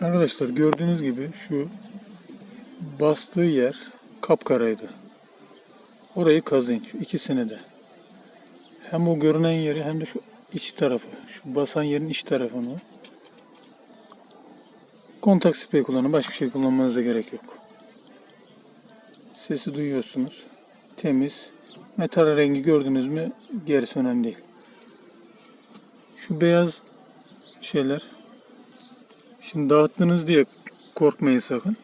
Arkadaşlar gördüğünüz gibi şu bastığı yer kapkaraydı. Orayı kazıyın. Şu ikisini de. Hem o görünen yeri hem de şu iç tarafı. Şu basan yerin iç tarafını. Kontak sprey kullanın. Başka şey kullanmanıza gerek yok. Sesi duyuyorsunuz. Temiz. Metal rengi gördünüz mü gerisi önemli değil. Şu beyaz şeyler Şimdi dağıttınız diye korkmayın sakın.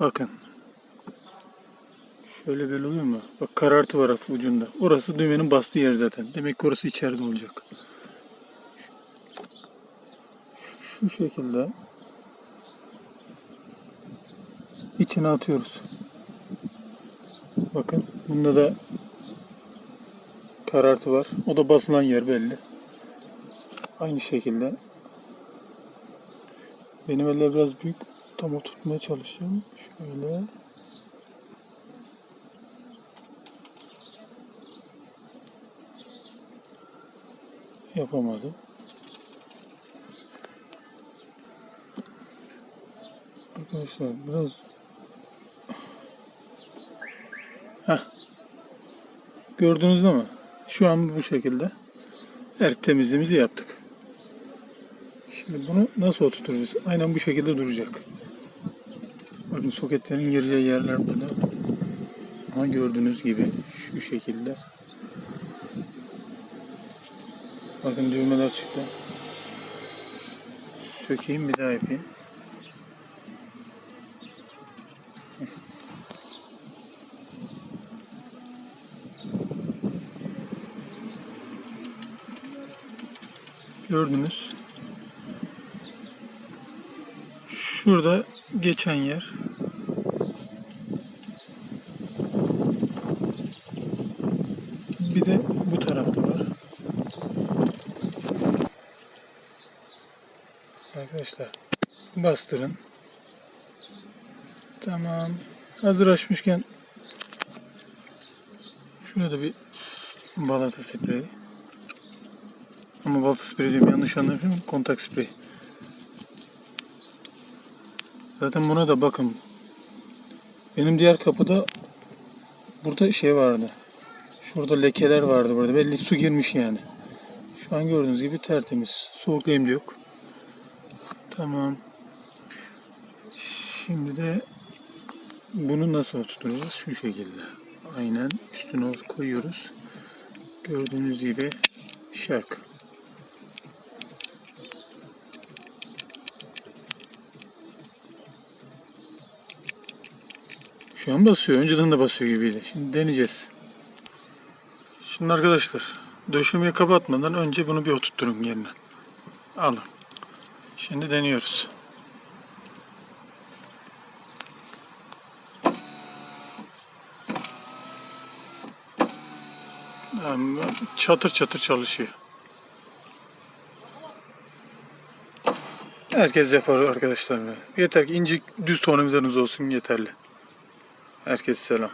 Bakın. Şöyle böyle oluyor mu? Bak karartı var hafif ucunda. Orası düğmenin bastığı yer zaten. Demek ki orası içeride olacak. Şu, şekilde içine atıyoruz. Bakın bunda da karartı var. O da basılan yer belli. Aynı şekilde benim eller biraz büyük. Tam oturtmaya çalışacağım. Şöyle. Yapamadım. Arkadaşlar biraz Heh. Gördünüz mi? Şu an bu şekilde. Her temizliğimizi yaptık. Şimdi bunu nasıl oturtacağız? Aynen bu şekilde duracak. Bakın soketlerin gireceği yerler burada. Ama gördüğünüz gibi şu şekilde. Bakın düğmeler çıktı. Sökeyim bir daha yapayım. Gördünüz. Şurada geçen yer. Bir de bu tarafta var. Arkadaşlar bastırın. Tamam. Hazır açmışken şurada bir balata spreyi. Ama balata spreyi diyorum yanlış anlamışım. Kontak spreyi. Zaten buna da bakın. Benim diğer kapıda burada şey vardı. Şurada lekeler vardı burada. Belli su girmiş yani. Şu an gördüğünüz gibi tertemiz. Soğuk lehim de yok. Tamam. Şimdi de bunu nasıl oturtacağız? Şu şekilde. Aynen üstüne koyuyoruz. Gördüğünüz gibi şak. Şu an basıyor. Önceden de basıyor gibiydi. Şimdi deneyeceğiz. Şimdi arkadaşlar döşemeyi kapatmadan önce bunu bir oturtturun yerine. Alın. Şimdi deniyoruz. Yani çatır çatır çalışıyor. Herkes yapar arkadaşlar. Yeter ki incik düz tonumuzlarınız olsun yeterli. Herkese selam.